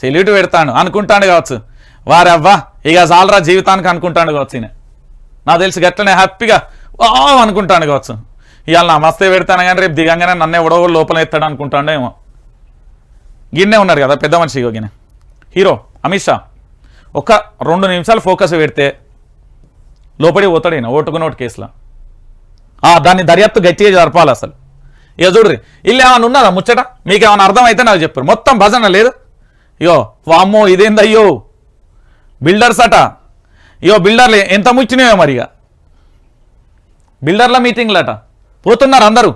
Salute పెడతాను. అనుకుంటాడు కావచ్చు. వారవ్వా ఇక చాలరా జీవితానికి అనుకుంటాడు కావచ్చు ఈయన. నాకు తెలిసి గట్లనే హ్యాపీగా వా అనుకుంటాడు కావచ్చు. ఇవాళ నమస్తే మస్తే పెడతాను కానీ రేపు దిగంగానే నన్నే ఎవడో లోపల ఎత్తాడు అనుకుంటాడో ఏమో. గిన్నె ఉన్నారు కదా పెద్ద మనిషి గిన్నె. హీరో అమిత్ షా ఒక రెండు నిమిషాలు ఫోకస్ పెడితే లోపడి పోతాడు ఈయన ఓటుకు నోటు కేసులో. ఆ, దాన్ని దర్యాప్తు గట్టిగా జరపాలి అసలు. ఇక చూడ్రి ఇల్లు ఏమైనా ఉన్నారా ముచ్చట? మీకు ఏమైనా అర్థమైతే నాకు చెప్పారు మొత్తం భజన లేదు. ఇయో వామ్మో ఇదేందయ్యో? బిల్డర్స్ అట. ఇయో బిల్డర్లు ఎంత ముచ్చినాయో మరి ఇక బిల్డర్ల మీటింగ్లు అట పోతున్నారు అందరూ.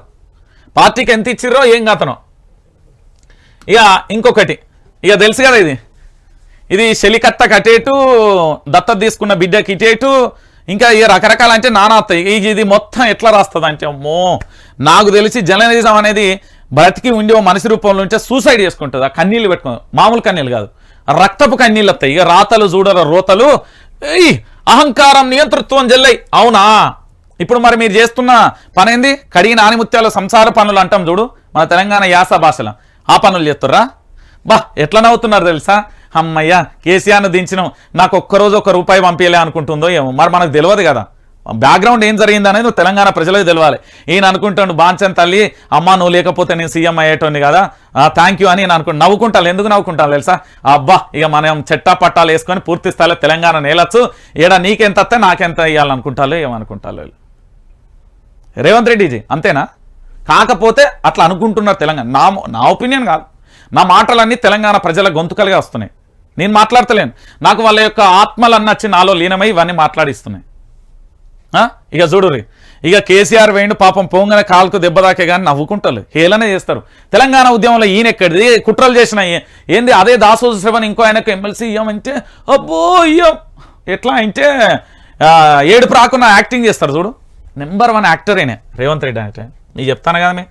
పార్టీకి ఎంత ఇచ్చిర్రో ఏం కాతనో. ఇక ఇంకొకటి. ఇక తెలుసు కదా ఇది. ఇది శలికత్త కటేటు దత్త తీసుకున్న బిడ్డకి ఇటేటు ఇంకా ఇక రకరకాల అంటే నానా ఇది మొత్తం ఎట్లా రాస్తుంది అంటే అమ్మో నాకు తెలిసి జర్నలిజం అనేది బ్రతికి ఉండి ఓ మనిషి రూపంలో ఉంటే సూసైడ్ చేసుకుంటుంది. ఆ కన్నీళ్ళు పెట్టుకుని మామూలు కన్నీళ్ళు కాదు. రక్తపు కన్నీళ్ళు వస్తాయి. ఇక రాతలు చూడర రోతలు అహంకారం నియంతృత్వం జల్లై. అవునా? ఇప్పుడు మరి మీరు చేస్తున్న పని ఏంది? కడిగిన ఆనిముత్యాల సంసార పనులు అంటాం చూడు. మన తెలంగాణ యాస భాషలో. ఆ పనులు చేస్తుర్రా? బా ఎట్లా నవ్వుతున్నారు తెలుసా? అమ్మయ్యా కేసీఆర్ను దించినాం. నాకు ఒక్కరోజు ఒక్క రూపాయి పంపించలే అనుకుంటుందో ఏమో. మరి మనకు తెలియదు కదా. బ్యాక్గ్రౌండ్ ఏం జరిగింది అనేది తెలంగాణ ప్రజలకు తెలియాలి ఈయన అనుకుంటాడు బాంచన్ తల్లి అమ్మ నువ్వు లేకపోతే నేను సీఎం అయ్యేటోని కదా. థ్యాంక్ యూ అని నేను అనుకుంటా నవ్వుకుంటాను ఎందుకు నవ్వుకుంటాను తెలుసా? అబ్బా ఇక మనం చెట్టా పట్టాలు వేసుకొని పూర్తి స్థాయిలో తెలంగాణ నేలచ్చు. ఏడా నీకెంత వస్తే నాకెంత ఇవ్వాలనుకుంటాలో ఏమనుకుంటాలో రేవంత్ రెడ్డిజీ అంతేనా? కాకపోతే అట్లా అనుకుంటున్నారు తెలంగాణ. నా నా ఒపీనియన్ కాదు. నా మాటలన్నీ తెలంగాణ ప్రజల గొంతుకలుగా వస్తున్నాయి. నేను మాట్లాడతలేను. నాకు వాళ్ళ యొక్క ఆత్మలన్నీ వచ్చి నాలో లీనమై ఇవన్నీ మాట్లాడిస్తున్నాయి. ఇక చూడురి ఇక కేసీఆర్ వేయండు పాపం పోంగనే కాలుకు దెబ్బదాకే కానీ నవ్వుకుంటారు హేళన చేస్తారు. తెలంగాణ ఉద్యమంలో ఈయన ఎక్కడిది కుట్రలు చేసిన ఏంది అదే దాసోజు శ్రవణ్ ఇంకో ఆయనకు ఎమ్మెల్సీ ఇయ్యమంటే? అబ్బో ఇయ్యం. ఎట్లా అంటే ఏడుపు రాకుండా యాక్టింగ్ చేస్తారు చూడు. నెంబర్ వన్ యాక్టర్ అయినా రేవంత్ రెడ్డి అంటే నీకు చెప్తాను కదా మీ.